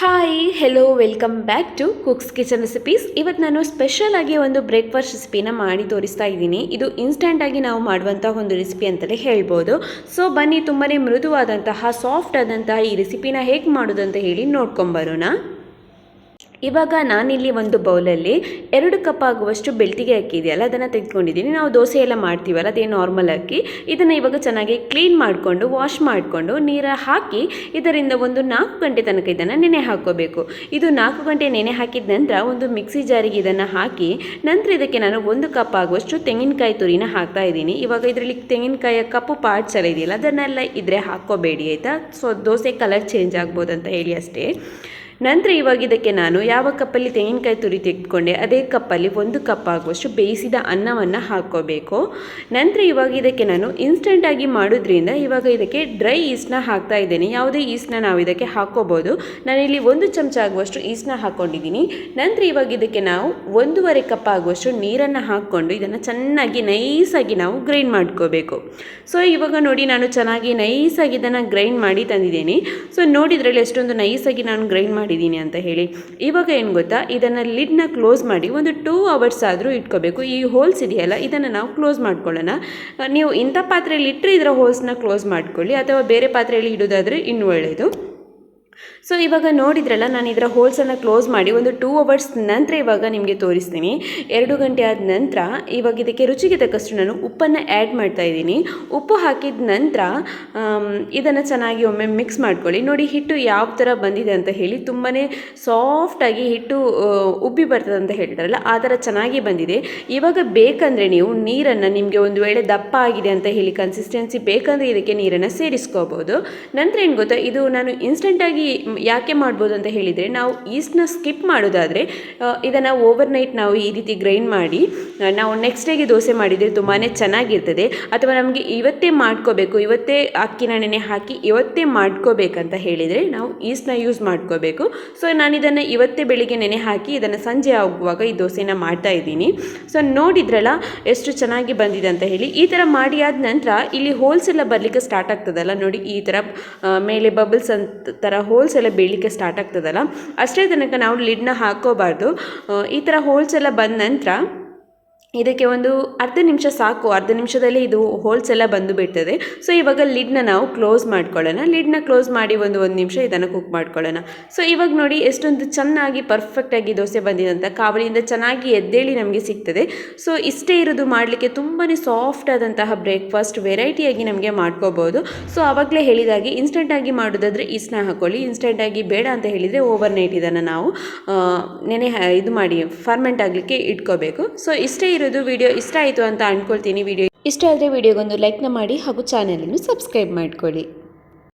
Hi hello welcome back to cooks kitchen recipes ಇವತ್ತು ನಾನು special ಆಗಿ ಒಂದು ಬ್ರೇಕ್ಫಾಸ್ಟ್ ರೆಸಿಪಿನ ಮಾಡಿ ತೋರಿಸ್ತಾ ಇದ್ದೀನಿ. ಇದು ಇನ್ಸ್ಟೆಂಟಾಗಿ ನಾವು ಮಾಡುವಂತಹ ಒಂದು ರೆಸಿಪಿ ಅಂತಲೇ ಹೇಳ್ಬೋದು. ಸೊ ಬನ್ನಿ ತುಂಬಾ ಮೃದುವಾದಂತಹ ಸಾಫ್ಟ್ ಆದಂತಹ ಈ ರೆಸಿಪಿನ ಹೇಗೆ ಮಾಡೋದು ಹೇಳಿ ನೋಡ್ಕೊಂಬರೋಣ ಇವಾಗ ನಾನಿಲ್ಲಿ ಒಂದು ಬೌಲಲ್ಲಿ ಎರಡು ಕಪ್ ಆಗುವಷ್ಟು ಬೆಳ್ತಿಗೆ ಅಕ್ಕಿ ಇದೆಯಲ್ಲ ಅದನ್ನು ತೆಗೆದುಕೊಂಡಿದ್ದೀನಿ. ನಾವು ದೋಸೆ ಎಲ್ಲ ಮಾಡ್ತೀವಲ್ಲ, ಅದೇ ನಾರ್ಮಲ್ ಅಕ್ಕಿ. ಇದನ್ನು ಇವಾಗ ಚೆನ್ನಾಗಿ ಕ್ಲೀನ್ ಮಾಡಿಕೊಂಡು ವಾಶ್ ಮಾಡಿಕೊಂಡು, ನೀರ ಹಾಕಿ ಇದರಿಂದ ಒಂದು ನಾಲ್ಕು ಗಂಟೆ ತನಕ ಇದನ್ನು ನೆನೆ ಹಾಕೋಬೇಕು ಇದು ನಾಲ್ಕು ಗಂಟೆ ನೆನೆ ಹಾಕಿದ ನಂತರ ಒಂದು ಮಿಕ್ಸಿ ಜಾರಿಗೆ ಇದನ್ನು ಹಾಕಿ, ನಂತರ ಇದಕ್ಕೆ ನಾನು ಒಂದು ಕಪ್ ಆಗುವಷ್ಟು ತೆಂಗಿನಕಾಯಿ ತುರಿನ ಹಾಕ್ತಾ ಇದ್ದೀನಿ. ಇವಾಗ ಇದರಲ್ಲಿ ತೆಂಗಿನಕಾಯಿಯ ಕಪ್ಪು ಪಾರ್ಟ್ಸ್ ಎಲ್ಲ ಇದೆಯಲ್ಲ, ಅದನ್ನೆಲ್ಲ ಇದ್ರೆ ಹಾಕ್ಕೋಬೇಡಿ, ಆಯಿತಾ? ಸೊ ದೋಸೆ ಕಲರ್ ಚೇಂಜ್ ಆಗ್ಬೋದು ಅಂತ ಹೇಳಿ ಅಷ್ಟೇ. ನಂತರ ಇವಾಗ ಇದಕ್ಕೆ ನಾನು ಯಾವ ಕಪ್ಪಲ್ಲಿ ತೆಂಗಿನಕಾಯಿ ತುರಿ ತೆಗೆದುಕೊಂಡೆ, ಅದೇ ಕಪ್ಪಲ್ಲಿ ಒಂದು ಕಪ್ ಆಗುವಷ್ಟು ಬೇಯಿಸಿದ ಅನ್ನವನ್ನು ಹಾಕ್ಕೋಬೇಕು. ನಂತರ ಇವಾಗ ಇದಕ್ಕೆ ನಾನು ಇನ್ಸ್ಟೆಂಟಾಗಿ ಮಾಡೋದ್ರಿಂದ ಇವಾಗ ಇದಕ್ಕೆ ಡ್ರೈ ಈಸ್ಟ್ನ ಹಾಕ್ತಾ ಇದ್ದೇನೆ. ಯಾವುದೇ ಈಸ್ಟ್ನ ನಾವು ಇದಕ್ಕೆ ಹಾಕ್ಕೋಬೋದು. ನಾನಿಲ್ಲಿ ಒಂದು ಚಮಚ ಆಗುವಷ್ಟು ಈಸ್ಟ್ನ ಹಾಕ್ಕೊಂಡಿದ್ದೀನಿ. ನಂತರ ಇವಾಗ ಇದಕ್ಕೆ ನಾವು ಒಂದೂವರೆ ಕಪ್ ಆಗುವಷ್ಟು ನೀರನ್ನು ಹಾಕ್ಕೊಂಡು ಇದನ್ನು ಚೆನ್ನಾಗಿ ನೈಸಾಗಿ ನಾವು ಗ್ರೈಂಡ್ ಮಾಡ್ಕೋಬೇಕು. ಸೊ ಇವಾಗ ನೋಡಿ ನಾನು ಚೆನ್ನಾಗಿ ನೈಸಾಗಿ ಇದನ್ನು ಗ್ರೈಂಡ್ ಮಾಡಿ ತಂದಿದ್ದೀನಿ. ಸೊ ನೋಡಿದ್ರಲ್ಲಿ ಎಷ್ಟೊಂದು ನೈಸಾಗಿ ನಾನು ಗ್ರೈಂಡ್ ಮಾಡಿದ್ದೀನಿ ಅಂತ ಹೇಳಿ. ಇವಾಗ ಏನು ಗೊತ್ತಾ? ಇದನ್ನು ಲಿಡ್ನ ಕ್ಲೋಸ್ ಮಾಡಿ ಒಂದು ಟೂ ಅವರ್ಸ್ ಆದರೂ ಇಟ್ಕೋಬೇಕು. ಈ ಹೋಲ್ಸ್ ಇದೆಯಲ್ಲ, ಇದನ್ನು ನಾವು ಕ್ಲೋಸ್ ಮಾಡ್ಕೊಳ್ಳೋಣ. ನೀವು ಇಂಥ ಪಾತ್ರೆಯಲ್ಲಿ ಇಟ್ಟರೆ ಇದರ ಹೋಲ್ಸ್ನ ಕ್ಲೋಸ್ ಮಾಡ್ಕೊಳ್ಳಿ, ಅಥವಾ ಬೇರೆ ಪಾತ್ರೆಯಲ್ಲಿ ಇಡೋದಾದರೆ ಇನ್ನೂ ಒಳ್ಳೆಯದು ಸೊ ಇವಾಗ ನೋಡಿದ್ರಲ್ಲ, ನಾನು ಇದರ ಹೋಲ್ಸನ್ನು ಕ್ಲೋಸ್ ಮಾಡಿ ಒಂದು ಟೂ ಅವರ್ಸ್ ನಂತರ ಇವಾಗ ನಿಮಗೆ ತೋರಿಸ್ತೀನಿ. ಎರಡು ಗಂಟೆ ಆದ ನಂತರ ಇವಾಗ ಇದಕ್ಕೆ ರುಚಿಗೆ ತಕ್ಕಷ್ಟು ನಾನು ಉಪ್ಪನ್ನು ಆ್ಯಡ್ ಮಾಡ್ತಾ ಇದ್ದೀನಿ. ಉಪ್ಪು ಹಾಕಿದ ನಂತರ ಇದನ್ನು ಚೆನ್ನಾಗಿ ಒಮ್ಮೆ ಮಿಕ್ಸ್ ಮಾಡ್ಕೊಳ್ಳಿ. ನೋಡಿ, ಹಿಟ್ಟು ಯಾವ ಥರ ಬಂದಿದೆ ಅಂತ ಹೇಳಿ ತುಂಬಾ ಸಾಫ್ಟಾಗಿ ಹಿಟ್ಟು ಉಬ್ಬಿ ಬರ್ತದೆ ಅಂತ ಹೇಳ್ತಾರಲ್ಲ, ಆ ಥರ ಚೆನ್ನಾಗಿ ಬಂದಿದೆ. ಇವಾಗ ಬೇಕಂದರೆ ನೀವು ನೀರನ್ನು ನಿಮಗೆ ಒಂದು ವೇಳೆ ದಪ್ಪ ಆಗಿದೆ ಅಂತ ಹೇಳಿ ಕನ್ಸಿಸ್ಟೆನ್ಸಿ ಬೇಕಂದರೆ ಇದಕ್ಕೆ ನೀರನ್ನು ಸೇರಿಸ್ಕೋಬೋದು. ನಂತರ ಏನು ಗೊತ್ತಾ, ಇದು ನಾನು ಇನ್ಸ್ಟೆಂಟಾಗಿ ಯಾಕೆ ಮಾಡ್ಬೋದು ಅಂತ ಹೇಳಿದರೆ ನಾವು ಈಸ್ಟ್ನ ಸ್ಕಿಪ್ ಮಾಡೋದಾದರೆ ಇದನ್ನು ಓವರ್ ನೈಟ್ ನಾವು ಈ ರೀತಿ ಗ್ರೈಂಡ್ ಮಾಡಿ ನಾವು ನೆಕ್ಸ್ಟ್ ಡೇಗೆ ದೋಸೆ ಮಾಡಿದರೆ ತುಂಬಾ ಚೆನ್ನಾಗಿರ್ತದೆ. ಅಥವಾ ನಮಗೆ ಇವತ್ತೇ ಮಾಡ್ಕೋಬೇಕು, ಇವತ್ತೇ ಅಕ್ಕಿನ ನೆನೆ ಹಾಕಿ ಇವತ್ತೇ ಮಾಡ್ಕೋಬೇಕಂತ ಹೇಳಿದರೆ ನಾವು ಈಸ್ಟ್ನ ಯೂಸ್ ಮಾಡ್ಕೋಬೇಕು. ಸೊ ನಾನು ಇದನ್ನು ಇವತ್ತೇ ಬೆಳಿಗ್ಗೆ ನೆನೆ ಹಾಕಿ ಇದನ್ನು ಸಂಜೆ ಆಗುವಾಗ ಈ ದೋಸೆನ ಮಾಡ್ತಾ ಇದ್ದೀನಿ. ಸೊ ನೋಡಿದ್ರಲ್ಲ ಎಷ್ಟು ಚೆನ್ನಾಗಿ ಬಂದಿದೆ ಅಂತ ಹೇಳಿ, ಈ ಥರ ಮಾಡಿ ಆದ ನಂತರ ಇಲ್ಲಿ ಹೋಲ್ಸ್ ಎಲ್ಲ ಬರಲಿಕ್ಕೆ ಸ್ಟಾರ್ಟ್ ಆಗ್ತದಲ್ಲ ನೋಡಿ, ಈ ಥರ ಮೇಲೆ ಬಬಲ್ಸ್ ಅಂತ ಥರ ಹೋಲ್ಸ್ ಎಲ್ಲ ಬೀಳಲಿಕ್ಕೆ ಸ್ಟಾರ್ಟ್ ಆಗ್ತದಲ್ಲ? ಅಷ್ಟೇ ತನಕ ನಾವು ಲಿಡ್ನ ಹಾಕೋಬಾರ್ದು. ಈ ಥರ ಹೋಲ್ಸ್ ಎಲ್ಲ ಬಂದ ನಂತರ ಇದಕ್ಕೆ ಒಂದು ಅರ್ಧ ನಿಮಿಷ ಸಾಕು. ಅರ್ಧ ನಿಮಿಷದಲ್ಲಿ ಇದು ಹೋಲ್ಸ್ ಎಲ್ಲ ಬಂದು ಬಿಡ್ತದೆ. ಸೊ ಇವಾಗ ಲಿಡ್ನ ನಾವು ಕ್ಲೋಸ್ ಮಾಡ್ಕೊಳ್ಳೋಣ. ಲಿಡ್ನ ಕ್ಲೋಸ್ ಮಾಡಿ ಒಂದು ಒಂದು ನಿಮಿಷ ಇದನ್ನು ಕುಕ್ ಮಾಡ್ಕೊಳ್ಳೋಣ. ಸೊ ಇವಾಗ ನೋಡಿ ಎಷ್ಟೊಂದು ಚೆನ್ನಾಗಿ ಪರ್ಫೆಕ್ಟಾಗಿ ದೋಸೆ ಬಂದಿದೆ ಅಂತ. ಕಾವಲಿಯಿಂದ ಚೆನ್ನಾಗಿ ಎದ್ದೇಳಿ ನಮಗೆ ಸಿಗ್ತದೆ. ಸೊ ಇಷ್ಟೇ ಇರೋದು ಮಾಡಲಿಕ್ಕೆ ತುಂಬಾ ಸಾಫ್ಟ್ ಆದಂತಹ ಬ್ರೇಕ್ಫಾಸ್ಟ್ ವೆರೈಟಿಯಾಗಿ ನಮಗೆ ಮಾಡ್ಕೋಬೋದು. ಸೊ ಆವಾಗಲೇ ಹೇಳಿದಾಗೆ ಇನ್ಸ್ಟೆಂಟಾಗಿ ಮಾಡೋದಾದರೆ ಈಸ್ನ ಹಾಕ್ಕೊಳ್ಳಿ ಇನ್ಸ್ಟೆಂಟಾಗಿ ಬೇಡ ಅಂತ ಹೇಳಿದರೆ ಓವರ್ ನೈಟ್ ಇದನ್ನು ನಾವು ನೆನೆ ಇದು ಮಾಡಿ ಫರ್ಮೆಂಟ್ ಆಗಲಿಕ್ಕೆ ಇಟ್ಕೋಬೇಕು. ಸೊ ಇಷ್ಟೇ ಇರೋದು ವಿಡಿಯೋ ಇಷ್ಟ ಆಯಿತು ಅಂತ ಅಂದ್ಕೊಳ್ತೀನಿ ವಿಡಿಯೋ ಇಷ್ಟ ಆದರೆ ವಿಡಿಯೋಗೊಂದು ಲೈಕ್ನ ಮಾಡಿ ಹಾಗೂ ಚಾನಲನ್ನು ಸಬ್ಸ್ಕ್ರೈಬ್ ಮಾಡ್ಕೊಳ್ಳಿ.